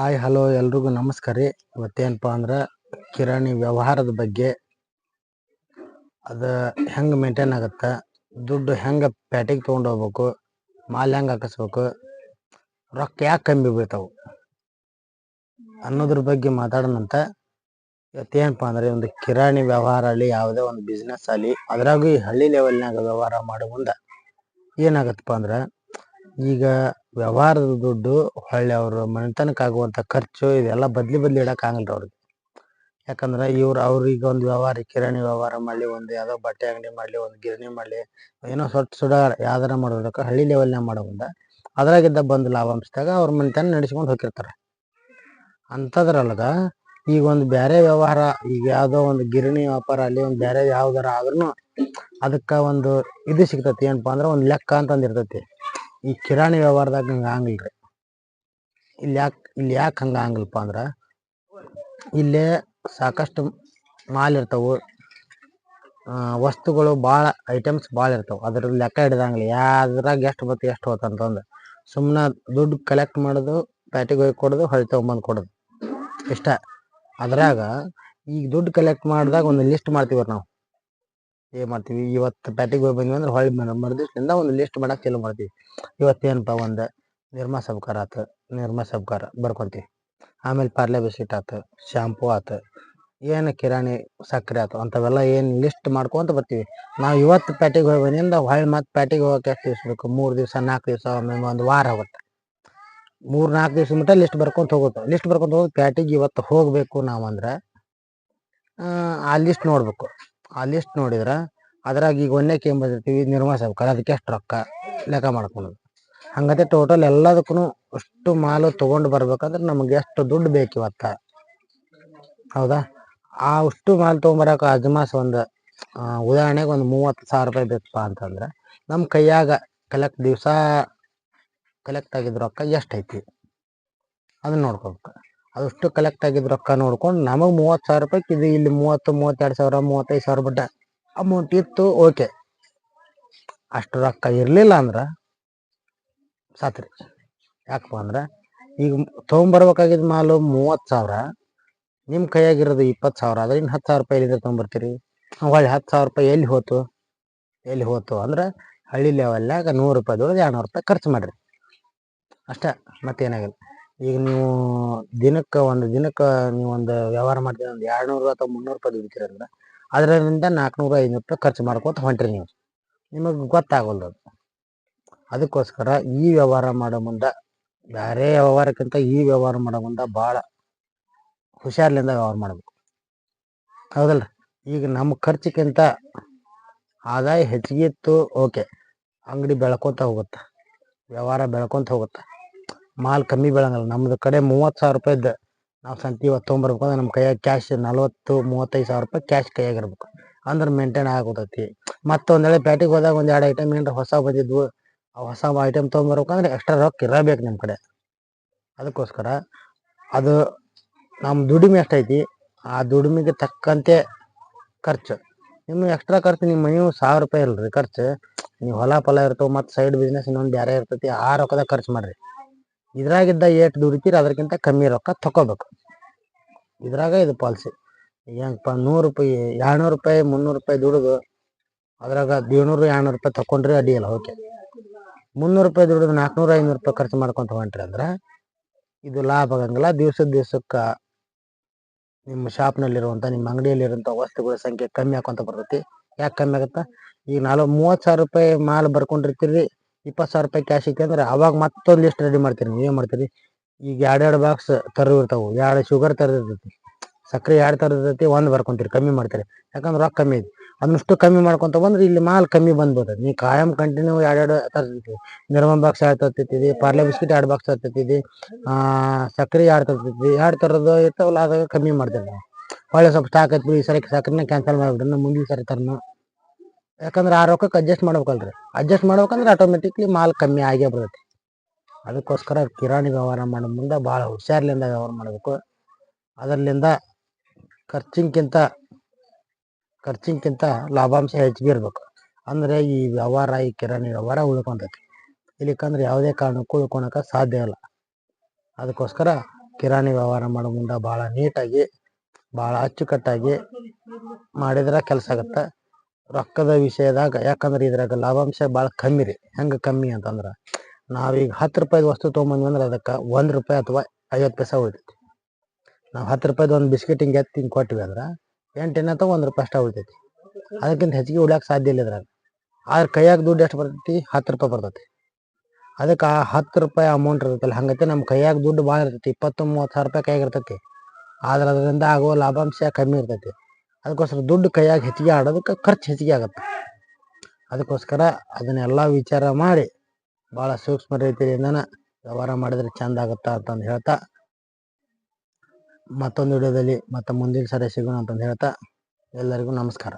Hi, hello ಎಲ್ರಿಗೂ ನಮಸ್ಕಾರ ರೀ. ಇವತ್ತೇನಪ್ಪ ಅಂದ್ರೆ ಕಿರಾಣಿ ವ್ಯವಹಾರದ ಬಗ್ಗೆ. ಅದು ಹೆಂಗೆ ಮೇಂಟೈನ್ ಆಗುತ್ತೆ? ದುಡ್ಡು ಹೆಂಗೆ ಪ್ಯಾಟಿಗೆ ತೊಗೊಂಡು ಹೋಗ್ಬೇಕು? ಮಾಲ್ ಹೆಂಗೆ ಹಾಕಿಸ್ಬೇಕು? ರೊಕ್ಕ ಯಾಕೆ ಕಮ್ಮಿ ಬೀಳ್ತಾವೆ? ಅನ್ನೋದ್ರ ಬಗ್ಗೆ ಮಾತಾಡೋಣಂತ ಇವತ್ತೇನಪ್ಪ ಅಂದ್ರೆ ಒಂದು ಕಿರಾಣಿ ವ್ಯವಹಾರ ಆಗಲಿ, ಯಾವುದೇ ಒಂದು ಬಿಸ್ನೆಸ್ ಆಗಲಿ, ಅದ್ರಾಗೂ ಈ ಹಳ್ಳಿ ಲೆವೆಲ್ನಾಗ ವ್ಯವಹಾರ ಮಾಡೋ ಮುಂದೆ ಏನಾಗತ್ತಪ್ಪ ಅಂದ್ರೆ ಈಗ ವ್ಯವಹಾರದ ದುಡ್ಡು ಹೊಳ್ಳಿ ಅವ್ರ ಮನೆತನಕ್ಕೆ ಆಗುವಂಥ ಖರ್ಚು ಇದೆಲ್ಲ ಬದ್ಲಿ ಬದ್ಲಿ ಇಡೋಕ್ಕಾಗಲ್ಲ ಅವ್ರಿಗೆ. ಯಾಕಂದ್ರೆ ಇವ್ರು ಅವ್ರಿಗೆ ಒಂದು ವ್ಯವಹಾರ, ಕಿರಾಣಿ ವ್ಯವಹಾರ ಮಾಡಲಿ, ಒಂದು ಯಾವುದೋ ಬಟ್ಟೆ ಅಂಗಡಿ ಮಾಡಲಿ, ಒಂದು ಗಿರಣಿ ಮಾಡಲಿ, ಏನೋ ಸ್ವಲ್ಪ ಸುಡ ಯಾವ್ದಾರ ಮಾಡೋದಕ್ಕೆ ಹಳ್ಳಿ ಲೆವೆಲ್ನಾಗ ಮಾಡೋ ಮುಂದೆ ಅದ್ರಾಗಿದ್ದ ಬಂದು ಲಾಭಾಂಶದಾಗ ಅವ್ರ ಮನೆತನ ನಡೆಸ್ಕೊಂಡು ಹೋಗಿರ್ತಾರೆ. ಅಂಥದ್ರೊಳಗ ಈಗ ಒಂದು ಬೇರೆ ವ್ಯವಹಾರ, ಈಗ ಯಾವುದೋ ಒಂದು ಗಿರಣಿ ವ್ಯಾಪಾರ ಅಲ್ಲಿ ಒಂದು ಬೇರೆ ಯಾವ್ದಾರ ಆದ್ರೂ ಅದಕ್ಕೆ ಒಂದು ಇದು ಸಿಗ್ತತಿ, ಏನಪ್ಪ ಅಂದ್ರೆ ಒಂದು ಲೆಕ್ಕ ಅಂತಂದು ಇರ್ತೈತಿ. ಈ ಕಿರಾಣಿ ವ್ಯವಹಾರದಾಗ ಹಂಗೆ ಆಗಲ್ರಿ ಇಲ್ಲಿ ಯಾಕೆ ಇಲ್ಲಿ ಯಾಕೆ ಹಂಗೆ ಆಗಂಗಿಲ್ಲಪ್ಪ ಅಂದ್ರೆ ಇಲ್ಲೇ ಸಾಕಷ್ಟು ಮಾಲ್ ಇರ್ತಾವೆ. ವಸ್ತುಗಳು ಭಾಳ ಐಟಮ್ಸ್ ಭಾಳ ಇರ್ತಾವೆ. ಅದ್ರ ಲೆಕ್ಕ ಹಿಡ್ದಂಗಿಲ್ಲ ಯಾವ್ದ್ರಾಗ ಎಷ್ಟು ಬತ್ತು ಎಷ್ಟು ಹೋತಂತಂದು ಸುಮ್ಮನೆ ದುಡ್ಡು ಕಲೆಕ್ಟ್ ಮಾಡೋದು, ಪ್ಯಾಟಿಗೆ ಹೋಗಿ ಕೊಡೋದು ಹೊಳಿ ತೊಗೊಂಬಂದು ಕೊಡೋದು. ಇಷ್ಟ. ಅದ್ರಾಗ ಈಗ ದುಡ್ಡು ಕಲೆಕ್ಟ್ ಮಾಡಿದಾಗ ಒಂದು ಲಿಸ್ಟ್ ಮಾಡ್ತೀವಿ ನಾವು. ಏನು ಮಾಡ್ತೀವಿ? ಇವತ್ತು ಪ್ಯಾಟಿಗೆ ಹೋಗಿ ಬಂದ್ವಿ ಅಂದ್ರೆ ಹೊಳ್ಳಿ ಮರುದಿವ್ಸದಿಂದ ಒಂದು ಲಿಸ್ಟ್ ಮಾಡಕ್ಕೆ ಚಾಲು ಮಾಡ್ತೀವಿ. ಇವತ್ತೇನಪ್ಪ ಒಂದು ನಿರ್ಮಾ ಸಬ್ಕಾರ ಆತು ನಿರ್ಮಾ ಸಬ್ಕಾರ ಬರ್ಕೊಂತೀವಿ. ಆಮೇಲೆ ಪಾರ್ಲೆ ಬಿಸ್ಕಿಟ್ ಆತು ಶಾಂಪೂ ಆತು, ಏನು ಕಿರಾಣಿ ಸಕ್ಕರೆ ಆತು, ಅಂಥವೆಲ್ಲ ಏನು ಲಿಸ್ಟ್ ಮಾಡ್ಕೊಂತ ಬರ್ತೀವಿ. ನಾವು ಇವತ್ತು ಪ್ಯಾಟಿಗೆ ಹೋಗಿ ಬಂದಿಂದ ಹೊಳ್ಳಿ ಮತ್ತೆ ಪ್ಯಾಟಿಗೆ ಹೋಗಕ್ಕೆ ಎಷ್ಟು ದಿವ್ಸ ಬೇಕು? ಮೂರು ದಿವಸ ನಾಲ್ಕು ದಿವಸ, ಒಮ್ಮೆ ಒಂದು ವಾರ ಹೋಗುತ್ತೆ ಮೂರು ನಾಲ್ಕು ದಿವಸ ಮಟ್ಟ ಲಿಸ್ಟ್ ಬರ್ಕೊಂತ ಹೋಗುತ್ತೆ. ಲಿಸ್ಟ್ ಬರ್ಕೊಂತ ಹೋಗಿ ಪ್ಯಾಟಿಗೆ ಇವತ್ತು ಹೋಗಬೇಕು ನಾವು ಅಂದ್ರೆ ಆ ಲಿಸ್ಟ್ ನೋಡ್ಬೇಕು. ಆ ಲಿಸ್ಟ್ ನೋಡಿದ್ರೆ ಅದ್ರಾಗ ಈಗ ಒಂದೇ ಕೇಮ್ ಬರ್ತಿರ್ತೀವಿ ನಿರ್ಮಾ ಅದಕ್ಕೆ ಎಷ್ಟು ರೊಕ್ಕ ಲೆಕ್ಕ ಮಾಡ್ಕೊಳೋದು. ಹಂಗತೆ ಟೋಟಲ್ ಎಲ್ಲದಕ್ಕೂ ಅಷ್ಟು ಮಾಲು ತೊಗೊಂಡು ಬರ್ಬೇಕಂದ್ರೆ ನಮ್ಗೆ ಎಷ್ಟು ದುಡ್ಡು ಬೇಕು ಇವತ್ತ. ಹೌದಾ? ಆ ಅಷ್ಟು ಮಾಲು ತೊಗೊಂಬರಕ್ಕೆ ಅಜ್ಮಾಸ್ ಒಂದು ಉದಾಹರಣೆಗೆ ಒಂದು ಮೂವತ್ತು ಸಾವಿರ ರೂಪಾಯಿ ಬೇಕಪ್ಪ ಅಂತಂದ್ರೆ ನಮ್ಮ ಕೈಯಾಗ ಕಲೆಕ್ಟ್ ದಿವಸ ಕಲೆಕ್ಟ್ ಆಗಿದ್ದ ರೊಕ್ಕ ಎಷ್ಟೈತಿ ಅದನ್ನ ನೋಡ್ಕೋಬೇಕು. ಅದಷ್ಟು ಕಲೆಕ್ಟ್ ಆಗಿದ್ದ ರೊಕ್ಕ ನೋಡ್ಕೊಂಡು ನಮಗೆ ಮೂವತ್ತು ಸಾವಿರ ರೂಪಾಯಿ ಇದು ಇಲ್ಲಿ ಮೂವತ್ತು, ಮೂವತ್ತೆರಡು ಸಾವಿರ, ಮೂವತ್ತೈದು ಸಾವಿರ ಬಿಟ್ಟ ಅಮೌಂಟ್ ಇತ್ತು ಓಕೆ ಅಷ್ಟು ರೊಕ್ಕ ಇರಲಿಲ್ಲ ಅಂದ್ರೆ ಸಾತ್ರಿ. ಯಾಕಪ್ಪ ಅಂದ್ರೆ ಈಗ ತೊಗೊಂಬರ್ಬೇಕಾಗಿದ್ದ ಮಾಲು ಮೂವತ್ತು ಸಾವಿರ ನಿಮ್ಮ ಕೈಯಾಗಿರೋದು ಇಪ್ಪತ್ತು ಸಾವಿರ, ಆದರೆ ಇನ್ನು ಹತ್ತು ಸಾವಿರ ರೂಪಾಯಿ ಎಲ್ಲಿಂದ ತೊಗೊಂಬರ್ತೀರಿ? ಹೊಳ್ಳಿ ಹತ್ತು ಸಾವಿರ ರೂಪಾಯಿ ಎಲ್ಲಿ ಹೋತು? ಎಲ್ಲಿ ಹೋತು ಅಂದ್ರೆ ಹಳ್ಳಿ ಲೆವೆಲ್ನಾಗ ನೂರು ರೂಪಾಯಿ ಎರಡು ನೂರು ರೂಪಾಯಿ ಖರ್ಚು ಮಾಡಿರಿ. ಅಷ್ಟೇ ಮತ್ತೇನಾಗಿಲ್ಲ. ಈಗ ನೀವು ದಿನಕ್ಕೆ ಒಂದು, ದಿನಕ್ಕೆ ನೀವು ಒಂದು ವ್ಯವಹಾರ ಮಾಡ್ತೀರಿ ಒಂದು ಎರಡ್ನೂರು ಅಥವಾ ಮುನ್ನೂರು ರೂಪಾಯಿ ದುಡಿತೀರಿ ಅಂದ್ರೆ ಅದರಿಂದ ನಾಲ್ಕುನೂರು ಐನೂರು ರೂಪಾಯಿ ಖರ್ಚು ಮಾಡ್ಕೊತ ಹೊಂಟ್ರಿ ನೀವು. ನಿಮಗೆ ಗೊತ್ತಾಗಲ್ಲ ಅದು. ಅದಕ್ಕೋಸ್ಕರ ಈ ವ್ಯವಹಾರ ಮಾಡೋ ಮುಂದೆ ಬೇರೆ ವ್ಯವಹಾರಕ್ಕಿಂತ ಈ ವ್ಯವಹಾರ ಮಾಡೋ ಮುಂದೆ ಭಾಳ ಹುಷಾರ್ಲಿಂದ ವ್ಯವಹಾರ ಮಾಡಬೇಕು. ಹೌದಲ್ಲ ಈಗ ನಮ್ಮ ಖರ್ಚಿಗಿಂತ ಆದಾಯ ಹೆಚ್ಚಿಗೆ ಇತ್ತು, ಓಕೆ. ಅಂಗಡಿ ಬೆಳ್ಕೊತ ಹೋಗುತ್ತೆ. ವ್ಯವಹಾರ ಬೆಳ್ಕೊತ ಹೋಗುತ್ತೆ. ಮಾಲ್ ಕಮ್ಮಿ ಬೆಳಂಗಲ್ಲ. ನಮ್ದು ಕಡೆ ಮೂವತ್ತು ಸಾವಿರ ರೂಪಾಯಿದ್ದು ನಾವು ಸಂತಿ ಇವತ್ತು ತೊಗೊಂಬರ್ಬೇಕು ಅಂದ್ರೆ ನಮ್ಮ ಕೈಯಾಗ ಕ್ಯಾಶ್ ನಲ್ವತ್ತು, ಮೂವತ್ತೈದು ಸಾವಿರ ರೂಪಾಯಿ ಕ್ಯಾಶ್ ಕೈಯಾಗಿರ್ಬೇಕು ಅಂದ್ರೆ ಮೇಂಟೈನ್ ಆಗೋತೈತಿ ಮತ್ತೊಂದು ವೇಳೆ ಪ್ಯಾಟಿಗೆ ಹೋದಾಗ ಒಂದು ಎರಡು ಐಟಮ್ ಏನಾರ ಹೊಸ ಬಂದಿದ್ವು, ಆ ಹೊಸ ಐಟಮ್ ತೊಗೊಂಬರ್ಬೇಕಂದ್ರೆ ಎಕ್ಸ್ಟ್ರಾ ರೊಕ್ಕ ಇರಬೇಕು ನಿಮ್ಮ ಕಡೆ. ಅದಕ್ಕೋಸ್ಕರ ಅದು ನಮ್ಮ ದುಡಿಮೆ ಎಷ್ಟೈತಿ, ಆ ದುಡಿಮೆಗೆ ತಕ್ಕಂತೆ ಖರ್ಚು. ನಿಮ್ಮ ಎಕ್ಸ್ಟ್ರಾ ಖರ್ಚು ನಿಮ್ಮ ಮನೆಯು ಸಾವಿರ ರೂಪಾಯಿ ಇಲ್ರಿ ಖರ್ಚು. ನೀವು ಹೊಲ ಫಲ ಇರ್ತವೆ ಮತ್ತು ಸೈಡ್ ಬಿಸ್ನೆಸ್ ಇನ್ನೊಂದು ಬೇರೆ ಇರ್ತೈತಿ, ಆ ರೊಕ್ಕದಾಗ ಖರ್ಚು ಮಾಡಿರಿ. ಇದ್ರಾಗಿದ್ದ ಏಟ್ ದುಡಿತೀರಿ ಅದಕ್ಕಿಂತ ಕಮ್ಮಿ ರೊಕ್ಕ ತಗೋಬೇಕು ಇದ್ರಾಗ ಇದು ಪಾಲಿಸಿ. ಏನಪ್ಪ ನೂರು ರೂಪಾಯಿ, ಎರಡ್ನೂರು ರೂಪಾಯಿ, ಮುನ್ನೂರು ರೂಪಾಯಿ ದುಡಿದು, ಅದ್ರಾಗ ಏಳ್ನೂರು ಎರಡ್ನೂರು ರೂಪಾಯಿ ತಗೊಂಡ್ರೆ ಅಡಿಯಲ್ಲ ಓಕೆ. ಮುನ್ನೂರು ರೂಪಾಯಿ ದುಡಿದು ನಾಲ್ಕುನೂರು ಐನೂರು ರೂಪಾಯಿ ಖರ್ಚು ಮಾಡ್ಕೊಂತ ಹೊಂಟ್ರಿ ಅಂದ್ರೆ, ಇದು ಲಾಭ ಆಗಂಗಿಲ್ಲ. ದಿವ್ಸದ ದಿವ್ಸಕ್ಕೆ ನಿಮ್ಮ ಶಾಪ್ನಲ್ಲಿರುವಂಥ ನಿಮ್ಮ ಅಂಗಡಿಯಲ್ಲಿರುವಂಥ ವಸ್ತುಗಳ ಸಂಖ್ಯೆ ಕಮ್ಮಿ ಹಾಕೊಂತ ಬರ್ತೈತಿ. ಯಾಕೆ ಕಮ್ಮಿ ಆಗುತ್ತೆ? ಈಗ ನಾಲ್ಕು ಮೂವತ್ತು ಸಾವಿರ ರೂಪಾಯಿ ಮಾಲ್ ಬರ್ಕೊಂಡಿರ್ತೀರಿ ಇಪ್ಪತ್ತು ಸಾವಿರ ರೂಪಾಯಿ ಕ್ಯಾಶ್ ಅಂದ್ರೆ ಅವಾಗ ಮತ್ತೊಂದು ಲಿಸ್ಟ್ ರೆಡಿ ಮಾಡ್ತೀರಿ ನೀವು ಏನು ಮಾಡ್ತೀರಿ? ಈಗ ಎರಡೆರಡು ಬಾಕ್ಸ್ ಇರ್ತಾವೆ ಎರಡು ಶುಗರ್ ತರದಿರ್ತೈತಿ. ಸಕ್ಕರೆ ಎರಡು ತರದಿರ್ತೈತಿ, ಒಂದು ಬರ್ಕೊಂತೀರಿ. ಕಮ್ಮಿ ಮಾಡ್ತೀರಿ. ಯಾಕಂದ್ರೆ ರೊಕ್ಕ ಕಮ್ಮಿ ಐತಿ. ಅದನ್ನಷ್ಟು ಕಮ್ಮಿ ಮಾಡ್ಕೊಂತ ಬಂದ್ರೆ ಇಲ್ಲಿ ಮಾಲ್ ಕಮ್ಮಿ ಬಂದ್ಬೋದು ನೀವು ಕಾಯಂ ಕಂಟಿನ್ಯೂ ಎರಡೆರಡು ತರ್ತಿದ್ವಿ ನಿರ್ಮ ಬಾಕ್ಸ್ ಎರಡು ತರ್ತೈತಿ ಪಾರ್ಲೆ ಬಿಸ್ಕಿಟ್ ಎರಡು ಬಾಕ್ಸ್ ತರ್ತಿದ್ದಿ ಸಕ್ಕರೆ ಎರಡು ತರ್ತಿದ್ವಿ ಎರಡು ಥರದ್ದು ಇರ್ತಾವಲ್ಲ ಅದಾಗ ಕಮ್ಮಿ ಮಾಡ್ತೀವಿ ನಾವು. ಒಳ್ಳೆ ಸ್ವಲ್ಪ ಸ್ಟಾಕ್ ಈ ಸರಿ ಸಕ್ಕರೆನ ಕ್ಯಾನ್ಸಲ್ ಮಾಡಿಬಿಡ್ರಿ ಮುಂದಿನ ಸರಿ ತರನು. ಯಾಕಂದ್ರೆ ಆ ರೊಕ್ಕಕ್ಕೆ ಅಡ್ಜಸ್ಟ್ ಮಾಡ್ಬೇಕಲ್ರಿ. ಅಡ್ಜಸ್ಟ್ ಮಾಡ್ಬೇಕಂದ್ರೆ ಆಟೋಮೆಟಿಕ್ಲಿ ಮಾಲ್ ಕಮ್ಮಿ ಆಗೇ ಬರ್ತೈತಿ. ಅದಕ್ಕೋಸ್ಕರ ಕಿರಾಣಿ ವ್ಯವಹಾರ ಮಾಡೋ ಮುಂದೆ ಭಾಳ ಹುಷಾರ್ಲಿಂದ ವ್ಯವಹಾರ ಮಾಡಬೇಕು. ಅದರ್ಲಿಂದ ಖರ್ಚಿನ್ಕಿಂತ ಖರ್ಚಿಂಗ್ಕಿಂತ ಲಾಭಾಂಶ ಹೆಚ್ಚಿಗೆ ಇರಬೇಕು. ಅಂದರೆ ಈ ವ್ಯವಹಾರ, ಈ ಕಿರಾಣಿ ವ್ಯವಹಾರ ಉಳ್ಕೊಂತೈತಿ. ಇಲ್ಲಿಕಂದ್ರೆ ಯಾವುದೇ ಕಾರಣಕ್ಕೂ ಉಳ್ಕೊಳಕ್ಕೆ ಸಾಧ್ಯ ಇಲ್ಲ. ಅದಕ್ಕೋಸ್ಕರ ಕಿರಾಣಿ ವ್ಯವಹಾರ ಮಾಡೋ ಮುಂದೆ ಭಾಳ ನೀಟಾಗಿ ಭಾಳ ಅಚ್ಚುಕಟ್ಟಾಗಿ ಮಾಡಿದ್ರೆ ಕೆಲಸ ಆಗತ್ತೆ. ರೊಕ್ಕದ ವಿಷಯದಾಗ, ಯಾಕಂದ್ರೆ ಇದ್ರಾಗ ಲಾಭಾಂಶ ಭಾಳ ಕಮ್ಮಿ ರೀ. ಹೆಂಗೆ ಕಮ್ಮಿ ಅಂತಂದ್ರೆ, ನಾವೀಗ ಹತ್ತು ರೂಪಾಯಿದು ವಸ್ತು ತೊಗೊಂಬಂದ್ವಿ ಅಂದ್ರೆ ಅದಕ್ಕೆ ಒಂದು ರೂಪಾಯಿ ಅಥವಾ ಐವತ್ತು ಪೈಸೆ ಉಳಿತೈತಿ. ನಾವು ಹತ್ತು ರೂಪಾಯ್ದು ಒಂದು ಬಿಸ್ಕೆಟ್ ಹಿಂಗೆ ಎತ್ತಿ ಹಿಂಗೆ ಕೊಟ್ವಿ ಅಂದ್ರೆ ಎಂಟು ಅಥವಾ ಒಂದು ರೂಪಾಯಿ ಅಷ್ಟೇ ಉಳಿತೈತಿ. ಅದಕ್ಕಿಂತ ಹೆಚ್ಚಿಗೆ ಉಳಿಯೋಕೆ ಸಾಧ್ಯ ಇಲ್ಲ ಇದ್ರಾಗ. ಆದ್ರೆ ಕೈಯಾಗ ದುಡ್ಡು ಎಷ್ಟು ಬರ್ತೈತಿ? ಹತ್ತು ರೂಪಾಯಿ ಬರ್ತೈತಿ. ಅದಕ್ಕೆ ಆ ಹತ್ತು ರೂಪಾಯಿ ಅಮೌಂಟ್ ಇರ್ತೈತಲ್ಲ, ಹಂಗೈತೆ ನಮ್ಮ ಕೈಯಾಗ ದುಡ್ಡು ಭಾಳ ಇರ್ತೈತಿ. ಇಪ್ಪತ್ತು ಮೂವತ್ತು ಸಾವಿರ ರೂಪಾಯಿ ಕೈಯಾಗ ಇರ್ತೈತಿ. ಆದ್ರೆ ಅದರಿಂದ ಆಗುವ ಲಾಭಾಂಶ ಕಮ್ಮಿ ಇರ್ತೈತಿ. ಅದಕ್ಕೋಸ್ಕರ ದುಡ್ಡು ಕೈಯಾಗ ಹೆಚ್ಚಿಗೆ ಆಡೋದಕ್ಕೆ ಖರ್ಚು ಹೆಚ್ಚಿಗೆ ಆಗುತ್ತೆ. ಅದಕ್ಕೋಸ್ಕರ ಅದನ್ನೆಲ್ಲ ವಿಚಾರ ಮಾಡಿ ಭಾಳ ಸೂಕ್ಷ್ಮ ರೀತಿಯಿಂದನ ವ್ಯವಹಾರ ಮಾಡಿದ್ರೆ ಚಂದ ಆಗುತ್ತಾ ಅಂತಂದು ಹೇಳ್ತಾ, ಮತ್ತೊಂದು ವಿಡಿಯೋದಲ್ಲಿ ಮತ್ತೆ ಮುಂದಿನ ಸರಿ ಸಿಗೋಣ ಅಂತಂದು ಹೇಳ್ತಾ, ಎಲ್ಲರಿಗೂ ನಮಸ್ಕಾರ.